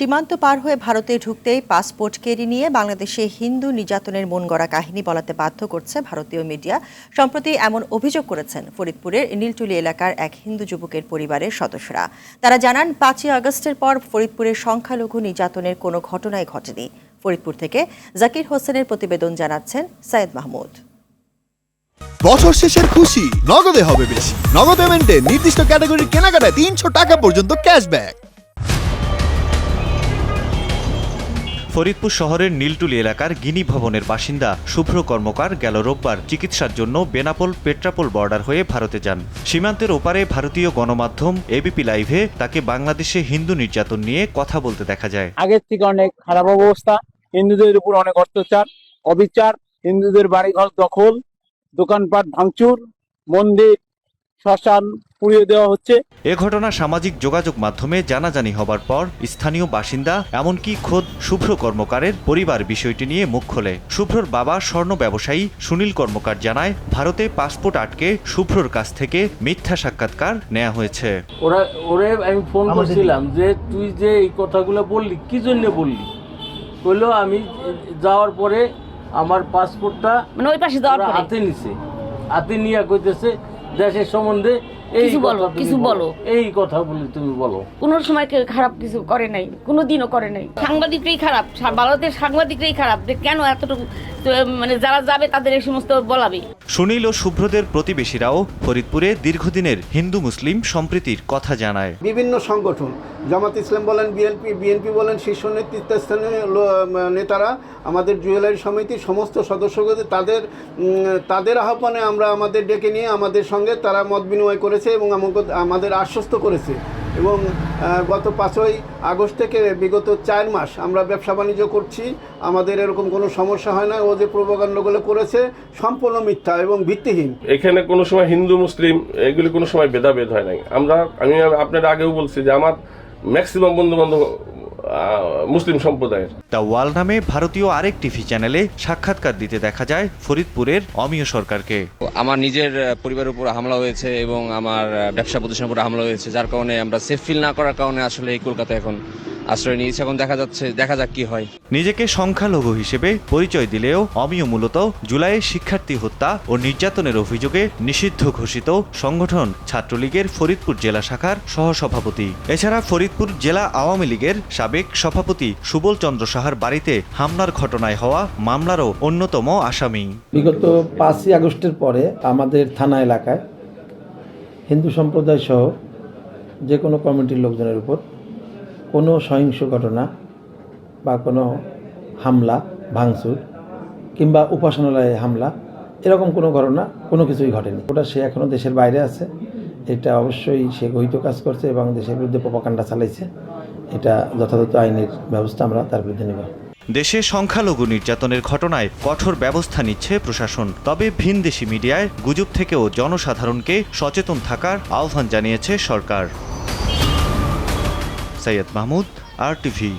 সীমান্ত পার হয়ে ভারতে ঢুকতেই পাসপোর্ট কেড়ে নিয়ে বাংলাদেশে হিন্দু নির্যাতনের মন গড়া কাহিনী বলাতে বাধ্য করছে ভারতীয় মিডিয়া। সম্প্রতি এমন অভিযোগ করেছেন ফরিদপুরের নীলটুলি এলাকার এক হিন্দু যুবকের পরিবারের সদস্যরা। তারা জানান, পাঁচই আগস্টের পর ফরিদপুরের সংখ্যালঘু নির্যাতনের কোনো ঘটনাই ঘটেনি। ফরিদপুর থেকে জাকির হোসেনের প্রতিবেদন জানাচ্ছেন সাইদ মাহমুদ। বছর শেষের খুশি, নগদে হবে বেশি। নগদ পেমেন্টে নির্দিষ্ট ক্যাটাগরির কেনাকাটায় তিনশো টাকা পর্যন্ত ক্যাশব্যাক। ফরিদপুর শহরের নীলটুলি এলাকার গিনি ভবনের বাসিন্দা শুভ্র কর্মকার গেল রোববার চিকিৎসার জন্য বেনাপোল পেট্রাপোল বর্ডার হয়ে ভারতে যান। সীমান্তের ওপারে ভারতীয় গণমাধ্যম এবিপি লাইভে তাকে বাংলাদেশে হিন্দু নির্যাতন নিয়ে কথা বলতে দেখা যায়। আগের থেকে অনেক খারাপ অবস্থা, হিন্দুদের উপর অনেক অত্যাচার, অবিচার, হিন্দুদের বাড়িঘর দখল, দোকানপাট ভাঙচুর, মন্দির শ্মশান পুড়িয়ে দেওয়া হচ্ছে। এ ঘটনা সামাজিক যোগাযোগ মাধ্যমে জানাজানি হবার পর স্থানীয় বাসিন্দা এমনকি খোদ শুভ্র কর্মকারের পরিবার বিষয়টি নিয়ে মুখ খোলে। শুভ্রর বাবা স্বর্ণ ব্যবসায়ী সুনীল কর্মকার জানায় ভারতে পাসপোর্ট আটকে শুভ্রর কাছ থেকে মিথ্যা সাক্ষাৎকার নেওয়া হয়েছে। ওরা ওরে আমি ফোন করছিলাম যে তুই যে এই কথাগুলো বললি কি জন্য বললি? কইলো আমি যাওয়ার পরে আমার পাসপোর্টটা মানে ওই পাশে যাওয়ার পরে? হাতে নিছে। হাতে নিয়ে কইতেছে দেশের সম্বন্ধে এই কিছু বলো, কিছু বলো। এই কথা বলি তুমি বলো। কোনো সময় কেউ খারাপ কিছু করে নাই কোনো দিনও করে নাই। সাংবাদিকরাই খারাপ ভারতের সাংবাদিকরাই খারাপ যে কেন এতটুকু মানে যারা যাবে তাদের এই সমস্ত বলাবে। সুনীল ও শুভ্রদের প্রতিবেশীরাও ফরিদপুরে দীর্ঘদিনের হিন্দু মুসলিম সম্প্রীতির কথা জানায়। বিভিন্ন সংগঠন, জামাত ইসলাম বলেন, বিএনপি বিএনপি বলেন, শীর্ষ নেতৃত্বস্থানীয় নেতারা, আমাদের জুয়েলারি সমিতি, সমস্ত সদস্যদের তাদের তাদের আহ্বানে আমরা আমাদের ডেকে নিয়ে আমাদের সঙ্গে তারা মত বিনিময় করেছে এবং আমাদের আশ্বস্ত করেছে। এবং গত পাঁচই আগস্ট থেকে বিগত চার মাস আমরা ব্যবসা বাণিজ্য করছি। আমাদের এরকম কোনো সমস্যা হয় না, ও যে প্রবাকাণ্ডগুলো করেছে সম্পূর্ণ মিথ্যা এবং ভিত্তিহীন। এখানে কোনো সময় হিন্দু, মুসলিম, এগুলি কোনো সময় ভেদাভেদ হয় নাই। আমরা, আমি আপনার আগেও বলছি যে আমার ম্যাক্সিমাম বন্ধু বান্ধব মুসলিম সম্প্রদায়ের। দ্য ওয়াল নামে ভারতীয় আরেক টিভি চ্যানেলে সাক্ষাৎকার দিতে দেখা যায় ফরিদপুরের অমিয় সরকারকে। আমার নিজের পরিবারের উপর হামলা হয়েছে এবং আমার ব্যবসা প্রতিষ্ঠানের উপর হামলা হয়েছে যার কারণে আমরা সেফ ফিল না করার কারণে আসলে এই কলকাতা এখন আশ্রয় নিয়েছে এখন দেখা যাচ্ছে দেখা যাক কি হয়। নিজেকে সংখ্যালঘু হিসেবে পরিচয় দিলেও অমিয় মূলত জুলাইয়ে শিক্ষার্থী হত্যা ও নির্যাতনের অভিযোগে নিষিদ্ধ ঘোষিত সংগঠন ছাত্রলীগের ফরিদপুর জেলা শাখার সহসভাপতি। এছাড়া ফরিদপুর জেলা আওয়ামী লীগের সাবেক সভাপতি সুবল চন্দ্র সাহার বাড়িতে হামলার ঘটনায় হওয়া মামলারও অন্যতম আসামি। বিগত পাঁচই আগস্টের পরে আমাদের থানা এলাকায় হিন্দু সম্প্রদায় সহ যে কোনো কমিটির লোকজনের উপর কোনো সহিংস ঘটনা বা কোনো হামলা, ভাঙচুর কিংবা উপাসনালয়ে হামলা, এরকম কোনো ঘটনা কোনো কিছুই ঘটেনি। ওটা সে এখনও দেশের বাইরে আছে। এটা অবশ্যই সে গহিত কাজ করছে এবং দেশের বিরুদ্ধে প্রপাকাণ্ডা চালাইছে। এটা যথাযথ আইনের ব্যবস্থা আমরা তার বিরুদ্ধে নেব। দেশে সংখ্যালঘু নির্যাতনের ঘটনায় কঠোর ব্যবস্থা নিচ্ছে প্রশাসন। তবে ভিনদেশি মিডিয়ায় গুজব থেকেও জনসাধারণকে সচেতন থাকার আহ্বান জানিয়েছে সরকার। Syed Mahmud R TV.